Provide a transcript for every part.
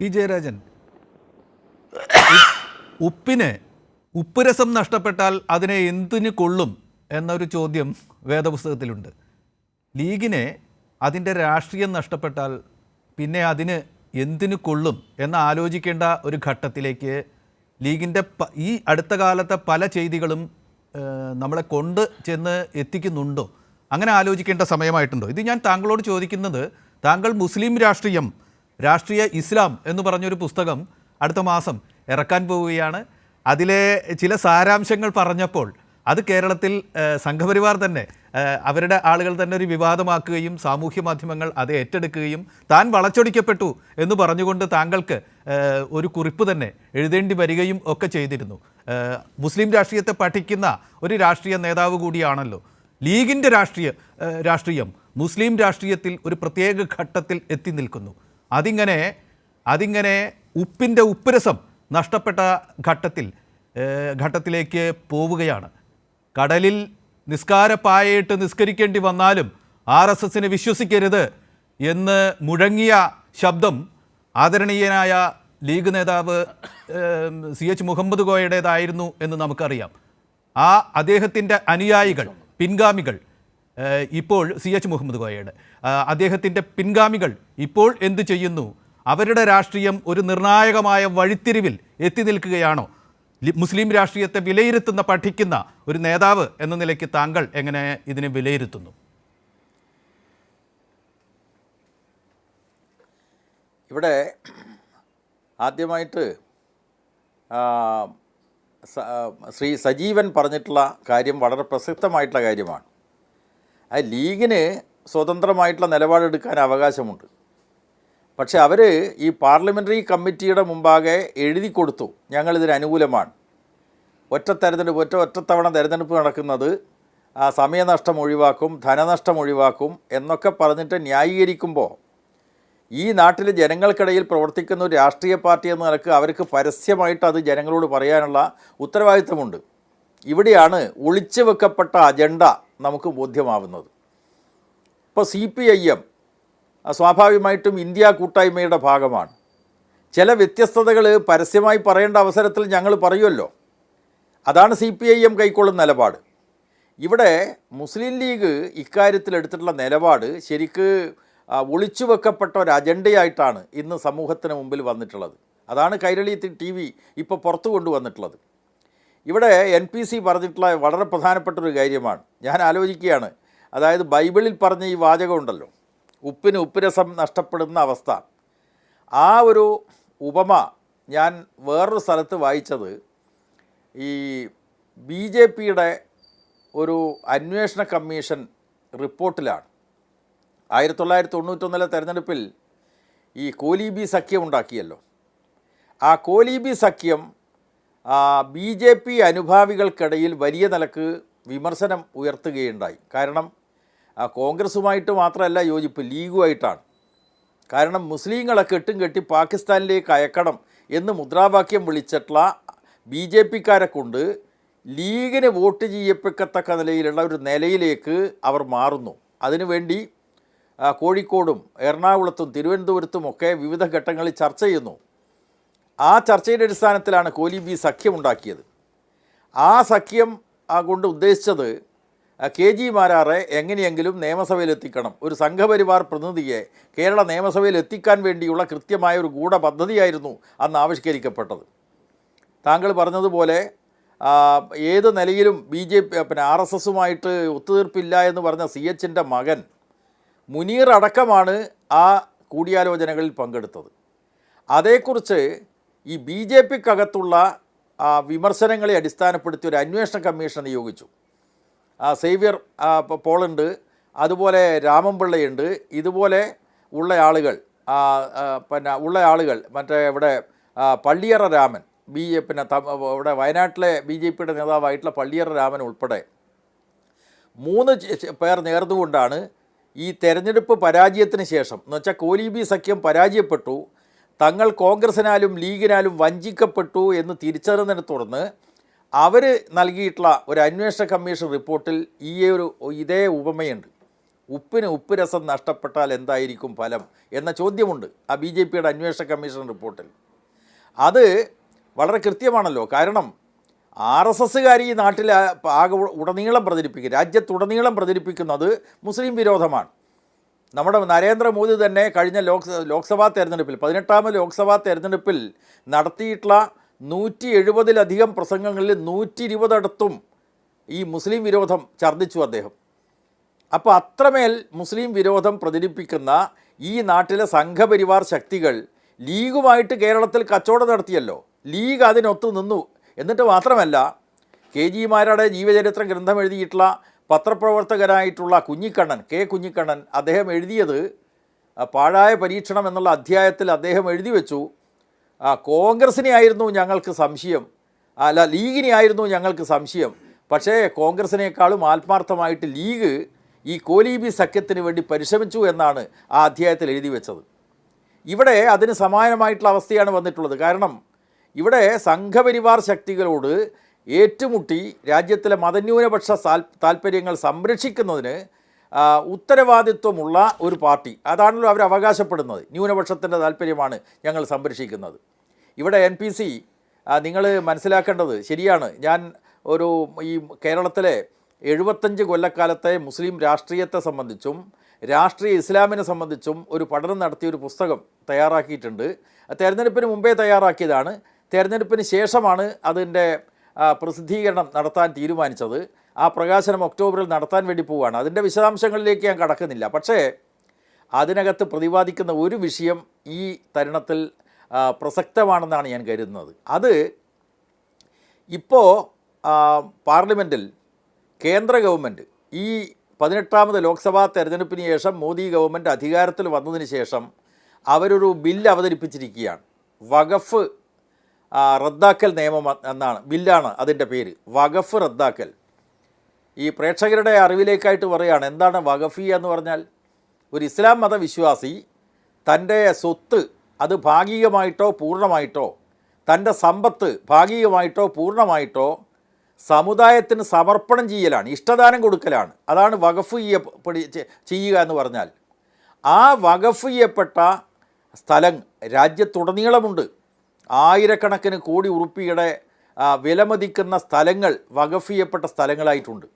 E Jayarajan. ഉപ്പിനെ ഉപ്പുരസം നഷ്ടപ്പെട്ടാൽ അതിനെ എന്തിനു കൊള്ളും എന്നൊരു ചോദ്യം വേദപുസ്തകത്തിലുണ്ട്. ലീഗിനെ അതിന്റെ രാഷ്ട്രീയം നഷ്ടപ്പെട്ടാൽ പിന്നെ അതിന് എന്തിനു കൊള്ളും എന്ന് ആലോചിക്കേണ്ട ഒരു ഘട്ടത്തിലേക്ക് ലീഗിന്റെ ഈ അടുത്ത കാലത്തെ പല ചെയ്തികളും നമ്മളെ കൊണ്ട് ചെന്ന് എത്തിക്കുന്നുണ്ടോ? അങ്ങനെ ആലോചിക്കേണ്ട സമയമായിട്ടുണ്ടോ? ഇത് ഞാൻ താങ്കളോട് ചോദിക്കുന്നത് താങ്കൾ മുസ്ലിം രാഷ്ട്രീയം രാഷ്ട്രീയ ഇസ്ലാം എന്ന് പറഞ്ഞൊരു പുസ്തകം അടുത്ത മാസം ഇറക്കാൻ പോവുകയാണ്. അതിലെ ചില സാരാംശങ്ങൾ പറഞ്ഞപ്പോൾ അത് കേരളത്തിൽ സംഘപരിവാർ തന്നെ അവരുടെ ആളുകൾ തന്നെ ഒരു വിവാദമാക്കുകയും സാമൂഹ്യ മാധ്യമങ്ങൾ അത് ഏറ്റെടുക്കുകയും താൻ വളച്ചൊടിക്കപ്പെട്ടു എന്ന് പറഞ്ഞുകൊണ്ട് താങ്കൾക്ക് ഒരു കുറിപ്പ് തന്നെ എഴുതേണ്ടി വരികയും ഒക്കെ ചെയ്തിരുന്നു. മുസ്ലിം രാഷ്ട്രീയത്തെ പഠിക്കുന്ന ഒരു രാഷ്ട്രീയ നേതാവ് കൂടിയാണല്ലോ. ലീഗിന്റെ രാഷ്ട്രീയ രാഷ്ട്രീയം മുസ്ലിം രാഷ്ട്രീയത്തിൽ ഒരു പ്രത്യേക ഘട്ടത്തിൽ എത്തി നിൽക്കുന്നു. അതിങ്ങനെ അതിങ്ങനെ ഉപ്പിന്റെ ഉപ്പുരസം നഷ്ടപ്പെട്ട ഘട്ടത്തിൽ ഘട്ടത്തിലേക്ക് പോവുകയാണ്. കടലിൽ നിസ്കാരപ്പായയിട്ട് നിസ്കരിക്കേണ്ടി വന്നാലും ആർ എസ് എസിനെ വിശ്വസിക്കരുത് എന്ന് മുഴങ്ങിയ ശബ്ദം ആദരണീയനായ ലീഗ് നേതാവ് സി എച്ച് മുഹമ്മദ് കോയയുടേതായിരുന്നു എന്ന് നമുക്കറിയാം. ആ അദ്ദേഹത്തിന്റെ അനുയായികൾ പിൻഗാമികൾ ഇപ്പോൾ സി എച്ച് മുഹമ്മദ് കോയയുടെ അദ്ദേഹത്തിന്റെ പിൻഗാമികൾ ഇപ്പോൾ എന്ത് ചെയ്യുന്നു? അവരുടെ രാഷ്ട്രീയം ഒരു നിർണായകമായ വഴിത്തിരിവിൽ എത്തി നിൽക്കുകയാണോ? മുസ്ലിം രാഷ്ട്രീയത്തെ വിലയിരുത്തുന്ന പഠിക്കുന്ന ഒരു നേതാവ് എന്ന നിലയ്ക്ക് താങ്കൾ എങ്ങനെ ഇതിനെ വിലയിരുത്തുന്നു? ഇവിടെ ആദ്യമായിട്ട് ശ്രീ സജീവൻ പറഞ്ഞിട്ടുള്ള കാര്യം വളരെ പ്രസക്തമായിട്ടുള്ള കാര്യമാണ്. ആ ലീഗിന് സ്വതന്ത്രമായിട്ടുള്ള നിലപാടെടുക്കാൻ അവകാശമുണ്ട്. പക്ഷേ അവർ ഈ പാർലമെന്ററി കമ്മിറ്റിയുടെ മുമ്പാകെ എഴുതി കൊടുത്തു ഞങ്ങളിതിന് അനുകൂലമാണ്. ഒറ്റ തെരഞ്ഞെടുപ്പ് ഒറ്റ ഒറ്റത്തവണ തെരഞ്ഞെടുപ്പ് നടക്കുന്നത് ആ, സമയനഷ്ടം ഒഴിവാക്കും ധനനഷ്ടം ഒഴിവാക്കും എന്നൊക്കെ പറഞ്ഞിട്ട് ന്യായീകരിക്കുമ്പോൾ ഈ നാട്ടിലെ ജനങ്ങൾക്കിടയിൽ പ്രവർത്തിക്കുന്ന ഒരു രാഷ്ട്രീയ പാർട്ടി എന്ന നിലയ്ക്ക് അവർക്ക് പരസ്യമായിട്ട് അത് ജനങ്ങളോട് പറയാനുള്ള ഉത്തരവാദിത്തമുണ്ട്. ഇവിടെയാണ് ഒളിച്ചു വെക്കപ്പെട്ട അജണ്ട നമുക്ക് ബോധ്യമാവുന്നത്. ഇപ്പോൾ സി പി ഐ എം സ്വാഭാവികമായിട്ടും ഇന്ത്യ കൂട്ടായ്മയുടെ ഭാഗമാണ്. ചില വ്യത്യസ്തതകൾ പരസ്യമായി പറയേണ്ട അവസരത്തിൽ ഞങ്ങൾ പറയുമല്ലോ അതാണ് സി പി ഐ എം കൈക്കൊള്ളുന്ന നിലപാട്. ഇവിടെ മുസ്ലിം ലീഗ് ഇക്കാര്യത്തിൽ എടുത്തിട്ടുള്ള നിലപാട് ശരിക്ക് ഒളിച്ചു വെക്കപ്പെട്ട ഒരു അജണ്ടയായിട്ടാണ് ഇന്ന് സമൂഹത്തിന് മുമ്പിൽ വന്നിട്ടുള്ളത്. അതാണ് കൈരളി ടി വി ഇപ്പോൾ പുറത്തു കൊണ്ടുവന്നിട്ടുള്ളത്. ഇവിടെ എൻ പി സി പറഞ്ഞിട്ടുള്ള വളരെ പ്രധാനപ്പെട്ട ഒരു കാര്യമാണ്. ഞാൻ ആലോചിക്കുകയാണ് അതായത് ബൈബിളിൽ പറഞ്ഞ ഈ വാചകമുണ്ടല്ലോ. ഉപ്പിന് ഉപ്പുരസം നഷ്ടപ്പെടുന്ന അവസ്ഥ. ആ ഒരു ഉപമ ഞാൻ വേറൊരു സ്ഥലത്ത് വായിച്ചത്. ഈ ബി ജെ പിയുടെ ഒരു അന്വേഷണ കമ്മീഷൻ റിപ്പോർട്ടിലാണ്. ആയിരത്തി തൊള്ളായിരത്തി തൊണ്ണൂറ്റൊന്നിലെ തെരഞ്ഞെടുപ്പിൽ ഈ കോലീബി സഖ്യം ഉണ്ടാക്കിയല്ലോ. ആ കോലീബി സഖ്യം ബി ജെ പി അനുഭാവികൾക്കിടയിൽ വലിയ നിലയ്ക്ക് വിമർശനം ഉയർത്തുകയുണ്ടായി. കാരണം ആ, കോൺഗ്രസുമായിട്ട് മാത്രമല്ല യോജിപ്പ് ലീഗുമായിട്ടാണ്. കാരണം മുസ്ലിങ്ങളെ കെട്ടും കെട്ടി പാകിസ്ഥാനിലേക്ക് അയക്കണം എന്ന് മുദ്രാവാക്യം വിളിച്ചിട്ടുള്ള ബി ജെ പിക്കാരെ കൊണ്ട് ലീഗിന് വോട്ട് ചെയ്യപ്പെടത്തക്ക നിലയിലുള്ള ഒരു നിലയിലേക്ക് അവർ മാറുന്നു. അതിനുവേണ്ടി കോഴിക്കോടും എറണാകുളത്തും തിരുവനന്തപുരത്തും ഒക്കെ വിവിധ ഘട്ടങ്ങളിൽ ചർച്ച ചെയ്യുന്നു. ആ ചർച്ചയുടെ അടിസ്ഥാനത്തിലാണ് കോലീബി സഖ്യമുണ്ടാക്കിയത് ആ സഖ്യം കൊണ്ട് ഉദ്ദേശിച്ചത് കെ ജി മാരാറെ എങ്ങനെയെങ്കിലും നിയമസഭയിൽ എത്തിക്കണം ഒരു സംഘപരിവാർ പ്രതിനിധിയെ കേരള നിയമസഭയിൽ എത്തിക്കാൻ വേണ്ടിയുള്ള കൃത്യമായ ഒരു ഗൂഢപദ്ധതിയായിരുന്നു അന്ന് ആവിഷ്കരിക്കപ്പെട്ടത്. താങ്കൾ പറഞ്ഞതുപോലെ ഏത് നിലയിലും ബി ജെ പി പിന്നെ ആർ എസ് എസുമായിട്ട് ഒത്തുതീർപ്പില്ല എന്ന് പറഞ്ഞ സി എച്ചിന്റെ മകൻ മുനീർ അടക്കമാണ് ആ കൂടിയാലോചനകളിൽ പങ്കെടുത്തത്. അതേക്കുറിച്ച് ഈ ബി ജെ പിക്കകത്തുള്ള വിമർശനങ്ങളെ അടിസ്ഥാനപ്പെടുത്തി ഒരു അന്വേഷണ കമ്മീഷൻ നിയോഗിച്ചു. സേവ്യർ പോളുണ്ട്. അതുപോലെ രാമൻപിള്ളയുണ്ട്. ഇതുപോലെ ഉള്ള ആളുകൾ പിന്നെ ഉള്ള ആളുകൾ മറ്റേ ഇവിടെ പള്ളിയറ രാമൻ ബി പിന്നെ ഇവിടെ വയനാട്ടിലെ ബി ജെ പിയുടെ നേതാവായിട്ടുള്ള പള്ളിയറ രാമൻ ഉൾപ്പെടെ. മൂന്ന് പേർ നേർന്നുകൊണ്ടാണ് ഈ തെരഞ്ഞെടുപ്പ് പരാജയത്തിന് ശേഷം എന്ന് വെച്ചാൽ കോലീബി സഖ്യം പരാജയപ്പെട്ടു. തങ്ങൾ കോൺഗ്രസിനാലും ലീഗിനാലും വഞ്ചിക്കപ്പെട്ടു എന്ന് തിരിച്ചറിഞ്ഞതിനെ തുടർന്ന് അവർ നൽകിയിട്ടുള്ള ഒരു അന്വേഷണ കമ്മീഷൻ റിപ്പോർട്ടിൽ ഈ ഒരു ഇതേ ഉപമയുണ്ട്. ഉപ്പിന് ഉപ്പ് രസം നഷ്ടപ്പെട്ടാൽ എന്തായിരിക്കും ഫലം എന്ന ചോദ്യമുണ്ട് ആ ബി ജെ പിയുടെ അന്വേഷണ കമ്മീഷൻ റിപ്പോർട്ടിൽ. അത് വളരെ കൃത്യമാണല്ലോ. കാരണം ആർ എസ് എസ്സുകാർ ഈ നാട്ടിൽ ആകെ ഉടനീളം പ്രചരിപ്പിക്കും. രാജ്യത്തുടനീളം പ്രചരിപ്പിക്കുന്നത് മുസ്ലിം വിരോധമാണ്. നമ്മുടെ നരേന്ദ്രമോദി തന്നെ കഴിഞ്ഞ ലോക്സ ലോക്സഭാ തെരഞ്ഞെടുപ്പിൽ പതിനെട്ടാമത് ലോക്സഭാ തെരഞ്ഞെടുപ്പിൽ നടത്തിയിട്ടുള്ള നൂറ്റി എഴുപതിലധികം പ്രസംഗങ്ങളിൽ നൂറ്റി ഇരുപതടത്തും ഈ മുസ്ലിം വിരോധം ഛർദ്ദിച്ചു അദ്ദേഹം. അപ്പോൾ അത്രമേൽ മുസ്ലിം വിരോധം പ്രചരിപ്പിക്കുന്ന ഈ നാട്ടിലെ സംഘപരിവാർ ശക്തികൾ ലീഗുമായിട്ട് കേരളത്തിൽ കച്ചവടം നടത്തിയല്ലോ. ലീഗ് അതിനൊത്തു നിന്നു. എന്നിട്ട് മാത്രമല്ല കെ ജിമാരുടെ ജീവചരിത്ര ഗ്രന്ഥം എഴുതിയിട്ടുള്ള പത്രപ്രവർത്തകനായിട്ടുള്ള കുഞ്ഞിക്കണ്ണൻ കെ കുഞ്ഞിക്കണ്ണൻ അദ്ദേഹം എഴുതിയത് പാഴായ പരീക്ഷണം എന്നുള്ള അധ്യായത്തിൽ അദ്ദേഹം എഴുതി വെച്ചു. ആ, കോൺഗ്രസിനെ ആയിരുന്നു ഞങ്ങൾക്ക് സംശയം. അല്ല ലീഗിനെ ആയിരുന്നു ഞങ്ങൾക്ക് സംശയം. പക്ഷേ കോൺഗ്രസിനേക്കാളും ആത്മാർത്ഥമായിട്ട് ലീഗ് ഈ കോലീബി സഖ്യത്തിന് വേണ്ടി പരിശ്രമിച്ചു എന്നാണ് ആ അധ്യായത്തിൽ എഴുതി വെച്ചത്. ഇവിടെ അതിന് സമാനമായിട്ടുള്ള അവസ്ഥയാണ് വന്നിട്ടുള്ളത്. കാരണം ഇവിടെ സംഘപരിവാർ ശക്തികളോട് ഏറ്റുമുട്ടി രാജ്യത്തിലെ മതന്യൂനപക്ഷ താൽപ്പര്യങ്ങൾ സംരക്ഷിക്കുന്നതിന് ഉത്തരവാദിത്വമുള്ള ഒരു പാർട്ടി. അതാണല്ലോ അവർ അവകാശപ്പെടുന്നത്. ന്യൂനപക്ഷത്തിന്റെ താല്പര്യമാണ് ഞങ്ങൾ സംരക്ഷിക്കുന്നത്. ഇവിടെ എൻ പി സി നിങ്ങൾ മനസ്സിലാക്കേണ്ടത് ശരിയാണ്. ഞാൻ ഒരു ഈ കേരളത്തിലെ എഴുപത്തഞ്ച് കൊല്ലക്കാലത്തെ മുസ്ലിം രാഷ്ട്രീയത്തെ സംബന്ധിച്ചും രാഷ്ട്രീയ ഇസ്ലാമിനെ സംബന്ധിച്ചും ഒരു പഠനം നടത്തിയ ഒരു പുസ്തകം തയ്യാറാക്കിയിട്ടുണ്ട്. തിരഞ്ഞെടുപ്പിന് മുമ്പേ തയ്യാറാക്കിയതാണ്. തെരഞ്ഞെടുപ്പിന് ശേഷമാണ് അതിന്റെ പ്രസിദ്ധീകരണം നടത്താൻ തീരുമാനിച്ചത്. ആ പ്രകാശനം ഒക്ടോബറിൽ നടത്താൻ വേണ്ടി പോവുകയാണ് അതിന്റെ വിശദാംശങ്ങളിലേക്ക് ഞാൻ കടക്കുന്നില്ല. പക്ഷേ അതിനകത്ത് പ്രതിപാദിക്കുന്ന ഒരു വിഷയം ഈ തരുണത്തിൽ പ്രസക്തമാണെന്നാണ് ഞാൻ കരുതുന്നത്. അത് ഇപ്പോൾ പാർലമെന്റിൽ കേന്ദ്ര ഗവൺമെന്റ് ഈ പതിനെട്ടാമത് ലോക്സഭാ തെരഞ്ഞെടുപ്പിന് ശേഷം മോദി ഗവൺമെന്റ് അധികാരത്തിൽ വന്നതിന് ശേഷം അവരൊരു ബില്ല് അവതരിപ്പിച്ചിരിക്കുകയാണ്. വഖഫ് റദ്ദാക്കൽ നിയമം എന്നാണ്. ബില്ലാണ് അതിന്റെ പേര്. വഖഫ് റദ്ദാക്കൽ. ഈ പ്രേക്ഷകരുടെ അറിവിലേക്കായിട്ട് പറയുകയാണ് എന്താണ് വഖഫി എന്ന് പറഞ്ഞാൽ? ഒരു ഇസ്ലാം മതവിശ്വാസി തന്റെ സ്വത്ത് അത് ഭാഗികമായിട്ടോ പൂർണമായിട്ടോ തന്റെ സമ്പത്ത് ഭാഗികമായിട്ടോ പൂർണമായിട്ടോ സമുദായത്തിന് സമർപ്പണം ചെയ്യലാണ് ഇഷ്ടദാനം കൊടുക്കലാണ്. അതാണ് വഖഫ് ചെയ്യപ്പെടി ചെയ്യുക എന്ന് പറഞ്ഞാൽ. ആ വഖഫ് ചെയ്യപ്പെട്ട സ്ഥലം രാജ്യത്തുടനീളമുണ്ട്. ആയിരക്കണക്കിന് കോടി ഉറുപ്പിയുടെ വിലമതിക്കുന്ന സ്ഥലങ്ങൾ വഖഫ് ചെയ്യപ്പെട്ട സ്ഥലങ്ങളായിട്ടുണ്ട്.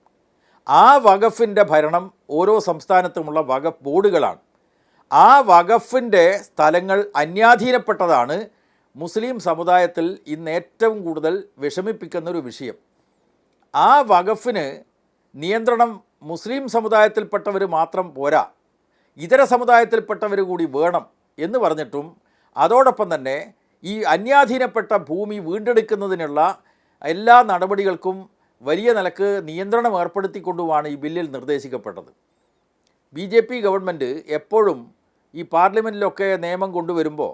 ആ വഖഫിന്റെ ഭരണം ഓരോ സംസ്ഥാനത്തുമുള്ള വഖഫ് ബോർഡുകളാണ്. ആ വഖഫിന്റെ സ്ഥലങ്ങൾ അന്യാധീനപ്പെട്ടതാണ് മുസ്ലിം സമുദായത്തിൽ ഇന്ന് ഏറ്റവും കൂടുതൽ വിഷമിപ്പിക്കുന്നൊരു വിഷയം. ആ വഖഫിന് നിയന്ത്രണം മുസ്ലിം സമുദായത്തിൽപ്പെട്ടവർ മാത്രം പോരാ. ഇതര സമുദായത്തിൽപ്പെട്ടവർ കൂടി വേണം എന്ന് പറഞ്ഞിട്ടും അതോടൊപ്പം തന്നെ ഈ അന്യാധീനപ്പെട്ട ഭൂമി വീണ്ടെടുക്കുന്നതിനുള്ള എല്ലാ നടപടികൾക്കും വലിയ നിലയ്ക്ക് നിയന്ത്രണം ഏർപ്പെടുത്തിക്കൊണ്ടുമാണ് ഈ ബില്ലിൽ നിർദ്ദേശിക്കപ്പെട്ടത്. ബി ജെ പി ഗവൺമെന്റ് എപ്പോഴും ഈ പാർലമെന്റിലൊക്കെ നിയമം കൊണ്ടുവരുമ്പോൾ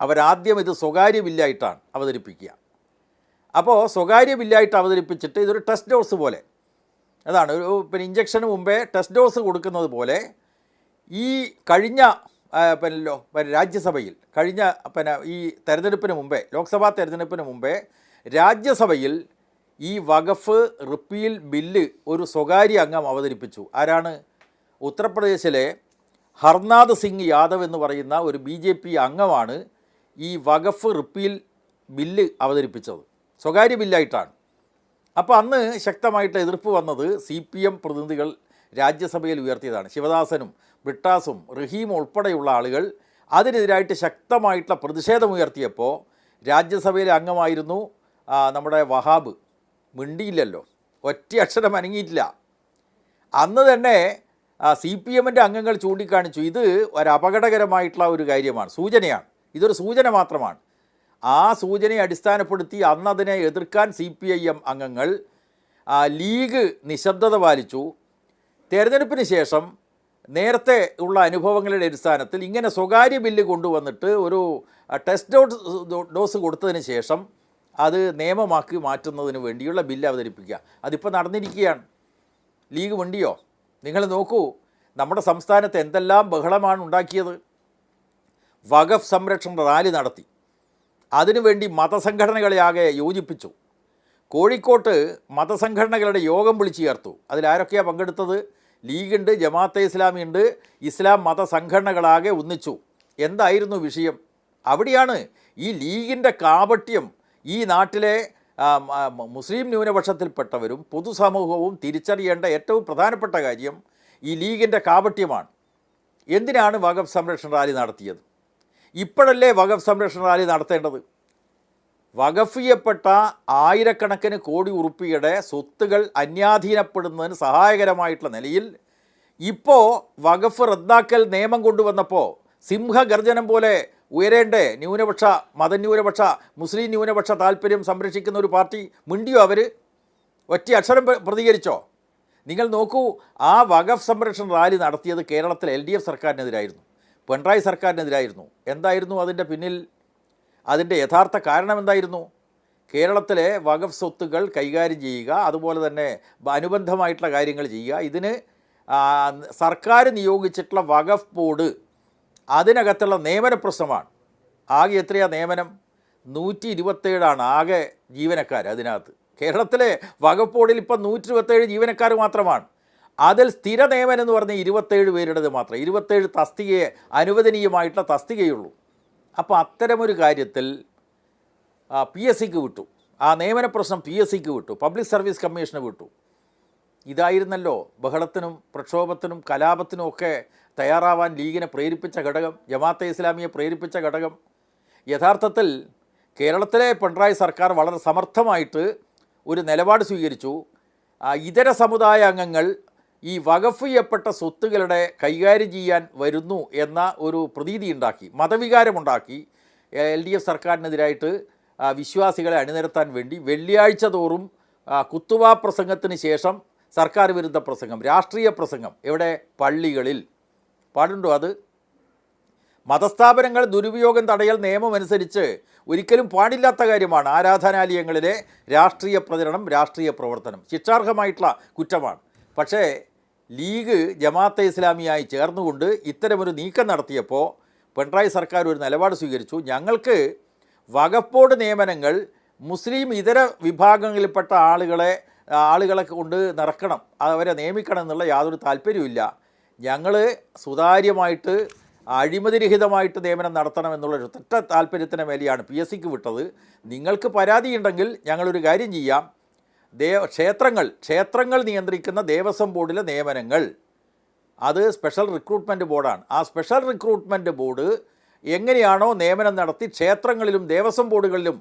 അവരാദ്യം ഇത് സ്വകാര്യ ബില്ലായിട്ടാണ് അവതരിപ്പിക്കുക. അപ്പോൾ സ്വകാര്യ ബില്ലായിട്ട് അവതരിപ്പിച്ചിട്ട് ഇതൊരു ടെസ്റ്റ് ഡോസ് പോലെ. അതാണ് ഒരു പിന്നെ ഇഞ്ചക്ഷന് മുമ്പേ ടെസ്റ്റ് ഡോസ് കൊടുക്കുന്നത് പോലെ ഈ കഴിഞ്ഞ ആ, പിന്നെ ലോ- പിന്നെ രാജ്യസഭയിൽ കഴിഞ്ഞ പിന്നെ ഈ തെരഞ്ഞെടുപ്പിന് മുമ്പേ ലോക്സഭാ തെരഞ്ഞെടുപ്പിന് മുമ്പേ രാജ്യസഭയിൽ ഈ വഖഫ് റിപ്പീൽ ബില്ല് ഒരു സ്വകാര്യ അംഗം അവതരിപ്പിച്ചു. ആരാണ്? ഉത്തർപ്രദേശിലെ ഹർനാഥ് സിംഗ് യാദവ് എന്ന് പറയുന്ന ഒരു ബി ജെ പി അംഗമാണ് ഈ വഖഫ് റിപ്പീൽ ബില്ല് അവതരിപ്പിച്ചത്. സ്വകാര്യ ബില്ലായിട്ടാണ്. അപ്പോൾ അന്ന് ശക്തമായിട്ട് എതിർപ്പ് വന്നത് സി പി എം പ്രതിനിധികൾ രാജ്യസഭയിൽ ഉയർത്തിയതാണ്. ശിവദാസനും ബ്രിട്ടാസും റഹീം ഉൾപ്പെടെയുള്ള ആളുകൾ അതിനെതിരായിട്ട് ശക്തമായിട്ടുള്ള പ്രതിഷേധമുയർത്തിയപ്പോൾ രാജ്യസഭയിലെ അംഗമായിരുന്നു നമ്മുടെ വഹാബ്. മിണ്ടിയില്ലല്ലോ. ഒറ്റ അക്ഷരം അനങ്ങിയിട്ടില്ല. അന്ന് തന്നെ സി പി എമ്മിന്റെ അംഗങ്ങൾ ചൂണ്ടിക്കാണിച്ചു. ഇത് ഒരു അപകടകരമായിട്ടുള്ള ഒരു കാര്യമാണ് സൂചനയാണ്. ഇതൊരു സൂചന മാത്രമാണ്. ആ സൂചനയെ അടിസ്ഥാനപ്പെടുത്തി അന്ന് അതിനെ എതിർക്കാൻ സി പി ഐ എം അംഗങ്ങൾ ലീഗ് നിശബ്ദത പാലിച്ചു. തെരഞ്ഞെടുപ്പിന് ശേഷം നേരത്തെ ഉള്ള അനുഭവങ്ങളുടെ അടിസ്ഥാനത്തിൽ ഇങ്ങനെ സ്വകാര്യ ബില്ല് കൊണ്ടുവന്നിട്ട് ഒരു ടെസ്റ്റ് ഡോസ് ഡോസ് കൊടുത്തതിന് ശേഷം അത് നിയമമാക്കി മാറ്റുന്നതിന് വേണ്ടിയുള്ള ബില്ല് അവതരിപ്പിക്കുക. അതിപ്പോൾ നടന്നിരിക്കുകയാണ്. ലീഗ് വണ്ടിയോ നിങ്ങൾ നോക്കൂ നമ്മുടെ സംസ്ഥാനത്ത് എന്തെല്ലാം ബഹളമാണ് ഉണ്ടാക്കിയത്. വഖഫ് സംരക്ഷണ റാലി നടത്തി. അതിനുവേണ്ടി മതസംഘടനകളെ ആകെ യോജിപ്പിച്ചു. കോഴിക്കോട്ട് മതസംഘടനകളുടെ യോഗം വിളിച്ചു ചേർത്തു. അതിലാരൊക്കെയാണ് പങ്കെടുത്തത്? ലീഗുണ്ട് ജമാഅത്തെ ഇസ്ലാമി ഉണ്ട് ഇസ്ലാം മതസംഘടനകളാകെ ഒന്നിച്ചു. എന്തായിരുന്നു വിഷയം? അവിടെയാണ് ഈ ലീഗിന്റെ കാപട്യം ഈ നാട്ടിലെ മുസ്ലിം ന്യൂനപക്ഷത്തിൽപ്പെട്ടവരും പൊതുസമൂഹവും തിരിച്ചറിയേണ്ട ഏറ്റവും പ്രധാനപ്പെട്ട കാര്യം ഈ ലീഗിന്റെ കാപട്യമാണ്. എന്തിനാണ് വഖഫ് സംരക്ഷണ റാലി നടത്തിയത്? ഇപ്പോഴല്ലേ വഖഫ് സംരക്ഷണ റാലി നടത്തേണ്ടത്? വഖഫ് ചെയ്യപ്പെട്ട ആയിരക്കണക്കിന് കോടി ഉറുപ്പിയുടെ സ്വത്തുകൾ അന്യാധീനപ്പെടുന്നതിന് സഹായകരമായിട്ടുള്ള നിലയിൽ ഇപ്പോൾ വഖഫ് റദ്ദാക്കൽ നിയമം കൊണ്ടുവന്നപ്പോൾ സിംഹഗർജനം പോലെ ഉയരേണ്ടേ ന്യൂനപക്ഷ മതന്യൂനപക്ഷ മുസ്ലിം ന്യൂനപക്ഷ താല്പര്യം സംരക്ഷിക്കുന്ന ഒരു പാർട്ടി മിണ്ടിയോ അവർ ഒറ്റ അക്ഷരം പ്ര- പ്രതികരിച്ചോ? നിങ്ങൾ നോക്കൂ ആ വഖഫ് സംരക്ഷണ റാലി നടത്തിയത് കേരളത്തിലെ എൽ ഡി എഫ് സർക്കാരിനെതിരായിരുന്നു. പിണറായി സർക്കാരിനെതിരായിരുന്നു. എന്തായിരുന്നു അതിന്റെ പിന്നിൽ? അതിന്റെ യഥാർത്ഥ കാരണം എന്തായിരുന്നു കേരളത്തിലെ വഖഫ് സ്വത്തുകൾ കൈകാര്യം ചെയ്യുക അതുപോലെ തന്നെ അനുബന്ധമായിട്ടുള്ള കാര്യങ്ങൾ ചെയ്യുക. ഇതിന് സർക്കാർ നിയോഗിച്ചിട്ടുള്ള വഖഫ് ബോർഡ് അതിനകത്തുള്ള നിയമന പ്രശ്നമാണ്. ആകെ എത്രയാണ് നിയമനം? നൂറ്റി ഇരുപത്തേഴാണ് ആകെ ജീവനക്കാർ അതിനകത്ത്. കേരളത്തിലെ വകുപ്പ് ഇപ്പം നൂറ്റി ഇരുപത്തേഴ് ജീവനക്കാർ മാത്രമാണ്. അതിൽ സ്ഥിര നിയമനം എന്ന് പറഞ്ഞാൽ ഇരുപത്തേഴ് പേരുടേത് മാത്രം. ഇരുപത്തേഴ് തസ്തികയെ അനുവദനീയമായിട്ടുള്ള തസ്തികയുള്ളൂ. അപ്പോൾ അത്തരമൊരു കാര്യത്തിൽ പി എസ് സിക്ക് വിട്ടു. ആ നിയമന പ്രശ്നം പി എസ് സിക്ക് വിട്ടു. പബ്ലിക് സർവീസ് കമ്മീഷന് വിട്ടു. ഇതായിരുന്നല്ലോ ബഹളത്തിനും പ്രക്ഷോഭത്തിനും കലാപത്തിനും ഒക്കെ തയ്യാറാവാൻ ലീഗിനെ പ്രേരിപ്പിച്ച ഘടകം ജമാഅത്തെ ഇസ്ലാമിയെ പ്രേരിപ്പിച്ച ഘടകം. യഥാർത്ഥത്തിൽ കേരളത്തിലെ പിണറായി സർക്കാർ വളരെ സമർത്ഥമായിട്ട് ഒരു നിലപാട് സ്വീകരിച്ചു. ഇതര സമുദായ അംഗങ്ങൾ ഈ വകഫ് ചെയ്യപ്പെട്ട സ്വത്തുകളുടെ കൈകാര്യം ചെയ്യാൻ വരുന്നു എന്ന ഒരു പ്രതീതി ഉണ്ടാക്കി മതവികാരമുണ്ടാക്കി. എൽ ഡി എഫ് സർക്കാരിനെതിരായിട്ട് വിശ്വാസികളെ അണിനിരത്താൻ വേണ്ടി വെള്ളിയാഴ്ച തോറും കുത്തുവാ പ്രസംഗത്തിന് ശേഷം സർക്കാർ വിരുദ്ധ പ്രസംഗം രാഷ്ട്രീയ പ്രസംഗം എവിടെ? പള്ളികളിൽ. പാടുണ്ടോ അത്? മതസ്ഥാപനങ്ങൾ ദുരുപയോഗം തടയൽ നിയമമനുസരിച്ച് ഒരിക്കലും പാടില്ലാത്ത കാര്യമാണ് ആരാധനാലയങ്ങളിലെ രാഷ്ട്രീയ പ്രചരണം രാഷ്ട്രീയ പ്രവർത്തനം. ശിക്ഷാർഹമായിട്ടുള്ള കുറ്റമാണ്. പക്ഷേ ലീഗ് ജമാഅത്തെ ഇസ്ലാമിയായി ചേർന്നുകൊണ്ട് ഇത്തരമൊരു നീക്കം നടത്തിയപ്പോൾ പിണറായി സർക്കാർ ഒരു നിലപാട് സ്വീകരിച്ചു. ഞങ്ങൾക്ക് വകപ്പോട് നിയമനങ്ങൾ മുസ്ലിം ഇതര വിഭാഗങ്ങളിൽപ്പെട്ട ആളുകളെ ആളുകളെ കൊണ്ട് നിറക്കണം അവരെ നിയമിക്കണം എന്നുള്ള യാതൊരു താല്പര്യവുമില്ല. ഞങ്ങൾ സുതാര്യമായിട്ട് അഴിമതിരഹിതമായിട്ട് നിയമനം നടത്തണം എന്നുള്ള ഒരു തെറ്റ താല്പര്യത്തിന് മേലെയാണ് പി എസ് സിക്ക് വിട്ടത്. നിങ്ങൾക്ക് പരാതിയുണ്ടെങ്കിൽ ഞങ്ങളൊരു കാര്യം ചെയ്യാം. ദേവ ക്ഷേത്രങ്ങൾ ക്ഷേത്രങ്ങൾ നിയന്ത്രിക്കുന്ന ദേവസ്വം ബോർഡിലെ നിയമനങ്ങൾ. അത് സ്പെഷ്യൽ റിക്രൂട്ട്മെന്റ് ബോർഡാണ്. ആ സ്പെഷ്യൽ റിക്രൂട്ട്മെന്റ് ബോർഡ് എങ്ങനെയാണോ നിയമനം നടത്തി ക്ഷേത്രങ്ങളിലും ദേവസ്വം ബോർഡുകളിലും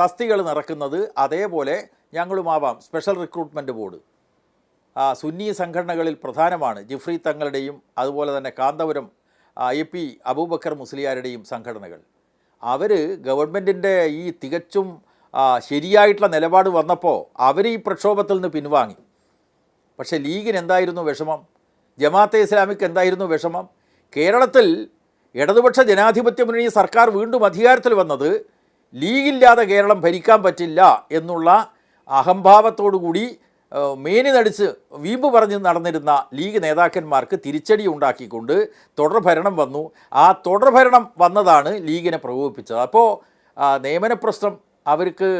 തസ്തികൾ നിറക്കുന്നത് അതേപോലെ ഞങ്ങളുമാവാം സ്പെഷ്യൽ റിക്രൂട്ട്മെന്റ് ബോർഡ്. സുന്നി സംഘടനകളിൽ പ്രധാനമാണ് ജിഫ്രി തങ്ങളുടെയും അതുപോലെ തന്നെ കാന്തപുരം എ പി അബൂബക്കർ മുസ്ലിയാരുടെയും സംഘടനകൾ. അവർ ഗവൺമെന്റിന്റെ ഈ തികച്ചും ശരിയായിട്ടുള്ള നിലപാട് വന്നപ്പോൾ അവർ ഈ പ്രക്ഷോഭത്തിൽ നിന്ന് പിൻവാങ്ങി. പക്ഷേ ലീഗിന് എന്തായിരുന്നു വിഷമം? ജമാഅത്തെ ഇസ്ലാമിക്ക് എന്തായിരുന്നു വിഷമം? കേരളത്തിൽ ഇടതുപക്ഷ ജനാധിപത്യ മുന്നണി സർക്കാർ വീണ്ടും അധികാരത്തിൽ വന്നത് ലീഗില്ലാതെ കേരളം ഭരിക്കാൻ പറ്റില്ല എന്നുള്ള അഹംഭാവത്തോടു കൂടി മേനി നടിച്ച് വീമ്പ് പറഞ്ഞ് നടന്നിരുന്ന ലീഗ് നേതാക്കന്മാർക്ക് തിരിച്ചടി ഉണ്ടാക്കിക്കൊണ്ട് തുടർഭരണം വന്നു. ആ തുടർഭരണം വന്നതാണ് ലീഗിനെ പ്രകോപിപ്പിച്ചത്. അപ്പോൾ നിയമന പ്രശ്നം അവർക്ക്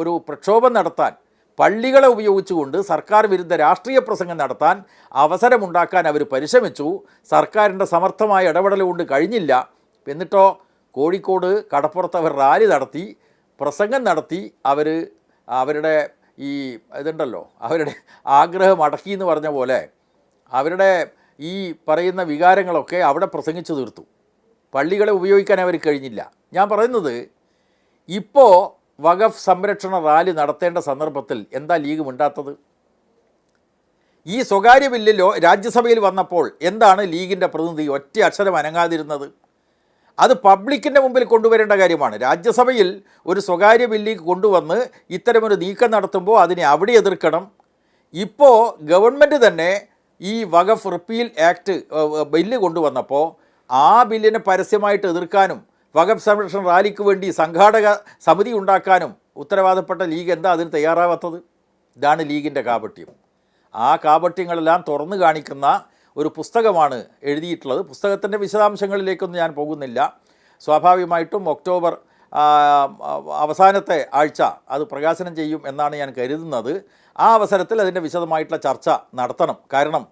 ഒരു പ്രക്ഷോഭം നടത്താൻ പള്ളികളെ ഉപയോഗിച്ചുകൊണ്ട് സർക്കാർ വിരുദ്ധ രാഷ്ട്രീയ പ്രസംഗം നടത്താൻ അവസരമുണ്ടാക്കാൻ അവർ പരിശ്രമിച്ചു. സർക്കാരിന്റെ സമർത്ഥമായ ഇടപെടൽ കൊണ്ട് കഴിഞ്ഞില്ല. എന്നിട്ടോ കോഴിക്കോട് കടപ്പുറത്ത് അവർ റാലി നടത്തി പ്രസംഗം നടത്തി അവർ അവരുടെ ഈ ഇതുണ്ടല്ലോ അവരുടെ ആഗ്രഹം അടക്കി എന്ന് പറഞ്ഞ പോലെ അവരുടെ ഈ പറയുന്ന വികാരങ്ങളൊക്കെ അവിടെ പ്രസംഗിച്ചു തീർത്തു. പള്ളികളെ ഉപയോഗിക്കാൻ അവർ കഴിഞ്ഞില്ല. ഞാൻ പറയുന്നത് ഇപ്പോൾ വഖഫ് സംരക്ഷണ റാലി നടത്തേണ്ട സന്ദർഭത്തിൽ എന്താ ലീഗ് മിണ്ടാത്തത്? ഈ സ്വകാര്യ ബില്ലിലോ രാജ്യസഭയിൽ വന്നപ്പോൾ എന്താണ് ലീഗിന്റെ പ്രതിനിധി ഒറ്റ അക്ഷരം അനങ്ങാതിരുന്നത്? അത് പബ്ലിക്കിന്റെ മുമ്പിൽ കൊണ്ടുവരേണ്ട കാര്യമാണ്. രാജ്യസഭയിൽ ഒരു സ്വകാര്യ ബില്ലിൽ കൊണ്ടുവന്ന് ഇത്തരമൊരു നീക്കം നടത്തുമ്പോൾ അതിനെ അവിടെ എതിർക്കണം. ഇപ്പോൾ ഗവൺമെന്റ് തന്നെ ഈ വഖഫ് റിപ്പീൽ ആക്ട് ബില്ല് കൊണ്ടുവന്നപ്പോൾ ആ ബില്ലിനെ പരസ്യമായിട്ട് എതിർക്കാനും വഖഫ് സംരക്ഷണ റാലിക്ക് വേണ്ടി സംഘാടക സമിതി ഉണ്ടാക്കാനും ഉത്തരവാദപ്പെട്ട ലീഗ് എന്താ അതിന് തയ്യാറാവാത്തത്? ഇതാണ് ലീഗിന്റെ കാപട്യം. ആ കാപട്യങ്ങളെല്ലാം തുറന്നു കാണിക്കുന്ന ഒരു പുസ്തകമാണ് എഴുതിയിട്ടുള്ളത്. പുസ്തകത്തിന്റെ വിശദാംശങ്ങളിലേക്കൊന്നും ഞാൻ പോകുന്നില്ല. സ്വാഭാവികമായിട്ടും ഒക്ടോബർ അവസാനത്തെ ആഴ്ച അത് പ്രകാശനം ചെയ്യും എന്നാണ് ഞാൻ കരുതുന്നത്. ആ അവസരത്തിൽ അതിന്റെ വിശദമായിട്ടുള്ള ചർച്ച നടത്തണം. കാരണം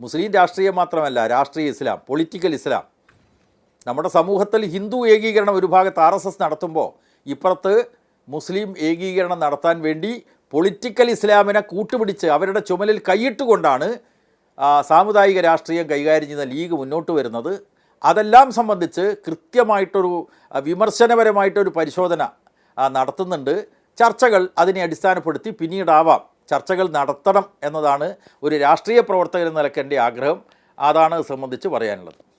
മുസ്ലിം രാഷ്ട്രീയം മാത്രമല്ല രാഷ്ട്രീയ ഇസ്ലാം പൊളിറ്റിക്കൽ ഇസ്ലാം. നമ്മുടെ സമൂഹത്തിൽ ഹിന്ദു ഏകീകരണം ഒരു ഭാഗത്ത് ആർ എസ് എസ് നടത്തുമ്പോൾ ഇപ്പുറത്ത് മുസ്ലിം ഏകീകരണം നടത്താൻ വേണ്ടി പൊളിറ്റിക്കൽ ഇസ്ലാമിനെ കൂട്ടുപിടിച്ച് അവരുടെ ചുമലിൽ കൈയിട്ടുകൊണ്ടാണ് സാമുദായിക രാഷ്ട്രീയം കൈകാര്യം ചെയ്യുന്ന ലീഗ് മുന്നോട്ട് വരുന്നത് അതെല്ലാം സംബന്ധിച്ച് കൃത്യമായിട്ടൊരു വിമർശനപരമായിട്ടൊരു പരിശോധന നടത്തുന്നുണ്ട്. ചർച്ചകൾ അതിനെ അടിസ്ഥാനപ്പെടുത്തി പിന്നീടാവാം. ചർച്ചകൾ നടത്തണം എന്നതാണ് ഒരു രാഷ്ട്രീയ പ്രവർത്തകൻ എന്ന നിലയ്ക്ക് എന്റെ ആഗ്രഹം. അതാണ് സംബന്ധിച്ച് പറയാനുള്ളത്.